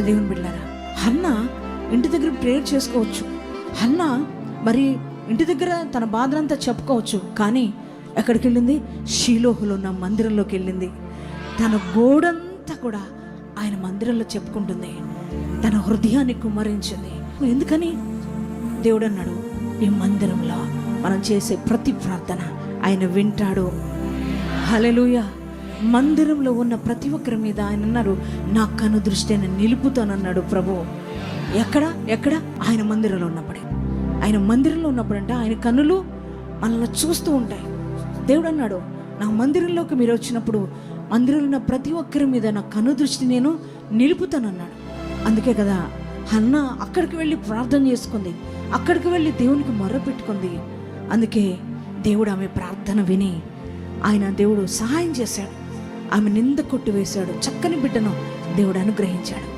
దేవుని బిడ్డారా హన్న ఇంటి దగ్గర ప్రేయర్ చేసుకోవచ్చు. హన్న మరి ఇంటి దగ్గర తన బాధనంతా చెప్పుకోవచ్చు. కానీ ఎక్కడికి వెళ్ళింది షీలోహులో ఉన్న మందిరంలోకి వెళ్ళింది. తన గోడంతా కూడా ఆయన మందిరంలో చెప్పుకుంటుంది. తన హృదయాన్ని కుమ్మరించింది. ఎందుకని? దేవుడు అన్నాడు ఈ మందిరంలో మనం చేసే ప్రతి ప్రార్థన ఆయన వింటాడు. హలెలూయ మందిరంలో ఉన్న ప్రతి ఒక్కరి మీద ఆయన అన్నారు నా కను దృష్టి ఆయన నిలుపుతానన్నాడు ప్రభు. ఎక్కడ? ఎక్కడ? ఆయన మందిరంలో ఉన్నప్పుడే. ఆయన మందిరంలో ఉన్నప్పుడంటే ఆయన కన్నులు మనల్ని చూస్తూ ఉంటాయి. దేవుడు అన్నాడు నా మందిరంలోకి మీరు వచ్చినప్పుడు మందిరంలో ఉన్న ప్రతి ఒక్కరి మీద నా కను దృష్టి నేను నిలుపుతానన్నాడు. అందుకే కదా అన్న అక్కడికి వెళ్ళి ప్రార్థన చేసుకుంది. అక్కడికి వెళ్ళి దేవునికి మొర్ర పెట్టుకుంది. అందుకే దేవుడు ఆమె ప్రార్థన విని ఆయన దేవుడు సహాయం చేశాడు. ఆమె నింద కొట్టివేశాడు చక్కని బిడ్డను దేవుడు అనుగ్రహించాడు.